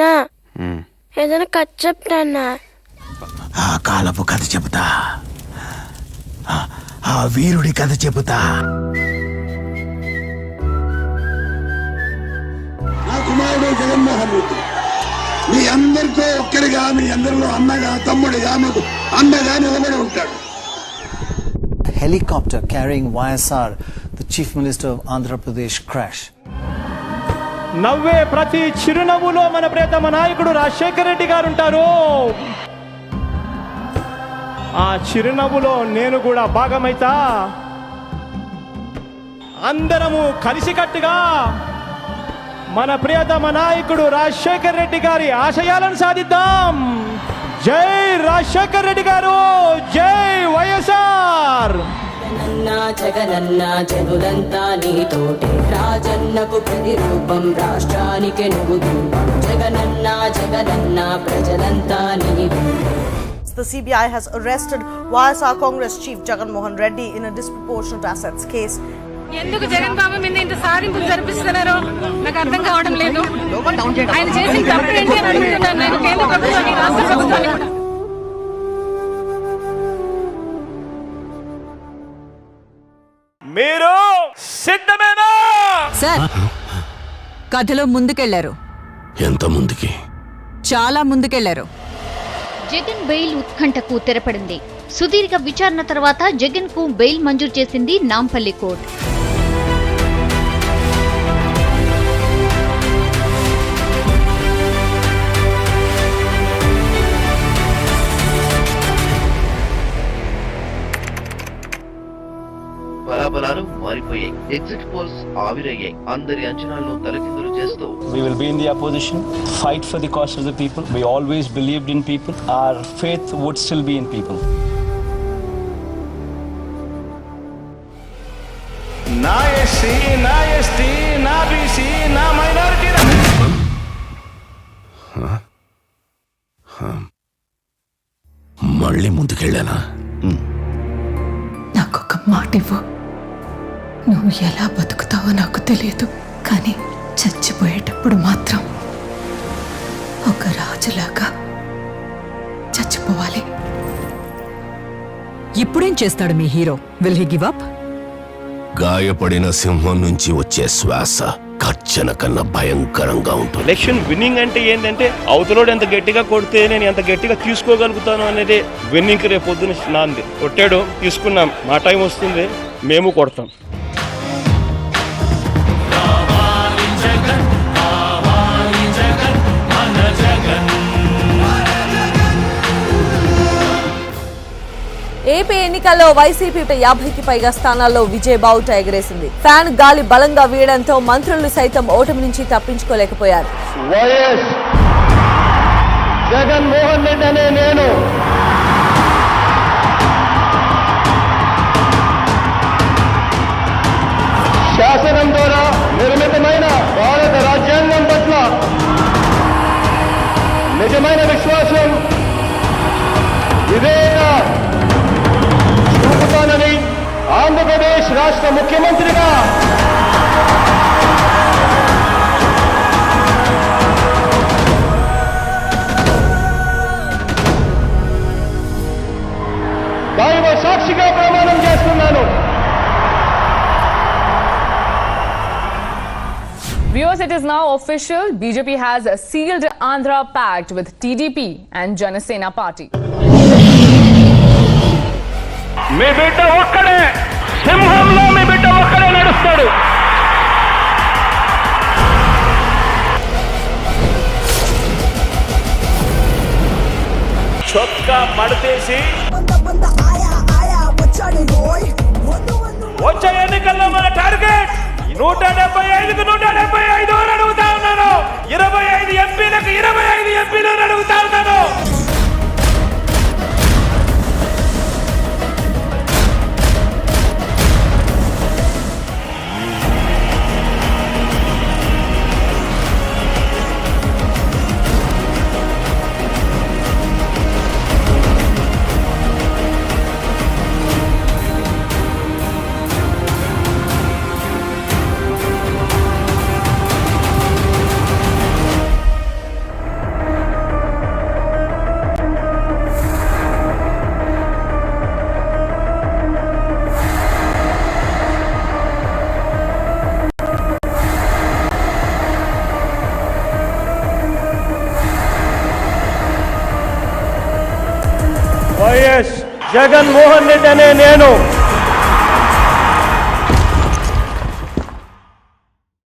నాన్న ఏదైనా కథ చెప్తానా? ఆ కాలపు కథ చెబుతా. ఆ- వీరుడి కథ చెబుతా. నా కుమారుడు జగన్మోహన్ రెడ్డి మీ అందరితో ఒక్కరిగా మీ అందరిలో అన్నగా తమ్ముడిగా మీకు అన్నగా నిలబడి ఉంటాడు. helicopter carrying YSR, the Chief Minister of Andhra Pradesh, crash. నవ్వే ప్రతి చిరునవ్వులో మన ప్రేతమ నాయకుడు రాజశేఖర రెడ్డి గారు ఉంటారు. ఆ చిరునవ్వులో నేను కూడా భాగమైతా. అందరము కలిసికట్టుగా మన ప్రియతమ నాయకుడు రాజశేఖర రెడ్డి గారి ఆశయాలను సాధిద్దాం. జై రాజశేఖర రెడ్డి గారు జై వై జగనన్న జనులంతా నీతోటి. రాజన్నకు ప్రతిరూపం రాష్ట్రానికి నువ్వు జగనన్న జగనన్న ప్రజలంతా నీవు. The CBI has arrested YSR Congress Chief Jagan Mohan Reddy in a disproportionate assets case. ఎందుకు జగన్ బాబు మీద ఇంత సాధింపులు జరిపిస్తున్నారు నాకు అర్థం కావడం లేదు. ఆయన చేసిన తప్పు ఏంటి అని అడుగుతున్నాను నేను? కేంద్ర ప్రభుత్వాన్ని రాష్ట్ర ప్రభుత్వాన్ని కూడా. మీరు సిద్ధమేనా? సార్ కథలో ముందుకెళ్ళారు. ఎంత ముందుకి? చాలా ముందుకెళ్ళారు. జగన్ బెయిల్ ఉత్కంఠకు తెరపడింది. సుదీర్ఘ విచారణ తర్వాత జగన్కు బెయిల్ మంజూరు చేసింది నాంపల్లి కోర్టు. బలాబలాలు మారిపోయాయి ఎగ్జిట్ పోల్స్ ఆవిరయ్యాయి అందరి అంచనాలను తలకిందులు చేస్తూ We will be in the opposition, fight for the cause of the people. We always believed in people. Our faith would still be in people. నా ఎస్సీ నా ఎస్టీ నా బీసీ నా మైనారిటీ మళ్ళీ ముందుకెళ్ళానా నాకొక మాట ఇవ్వు నువ్వు ఎలా బతుకుతావో నాకు తెలియదు కానీ చచ్చిపోయేటప్పుడు మాత్రం ఒక రాజులాగా చచ్చిపోవాలి. ఇప్పుడేం చేస్తాడు మీ hero? Will he give up గాయపడిన సింహం నుంచి వచ్చే శ్వాస కర్చన కన్నా భయంకరంగా ఉంటుంది. ఎలక్షన్ విన్నింగ్ అంటే ఏంటంటే అవతలోడు ఎంత గట్టిగా కొడితే నేను ఎంత గట్టిగా తీసుకోగలుగుతాను అనేది విన్నింగ్ రేపు పొద్దున నాంది. కొట్టాడు తీసుకున్నాం. మా టైం వస్తుంది మేము కొడతాం. ఏపీ ఎన్నికల్లో వైసీపీ యాభైకి పైగా స్థానాల్లో విజయబావుట ఎగరేసింది. ఫ్యాన్ గాలి బలంగా వీయడంతో మంత్రులు సైతం ఓటమి నుంచి తప్పించుకోలేకపోయారు. జగన్మోహన్ రెడ్డి అనే నేను. శాసనం ద్వారా నిర్మితమైన భారత రాజ్యాంగం పట్ల నిజమైన విశ్వాసం రాష్ట్ర ముఖ్యమంత్రిగా దైవ సాక్షిగా ప్రమాణం చేస్తున్నాను Viewers, it is now official. BJP has sealed Andhra pact with TDP and Janasena party. చొక్కా మడతేసి వచ్చే ఎన్నికల్లో మన టార్గెట్ वैएस जगन्मोहन रेडी अने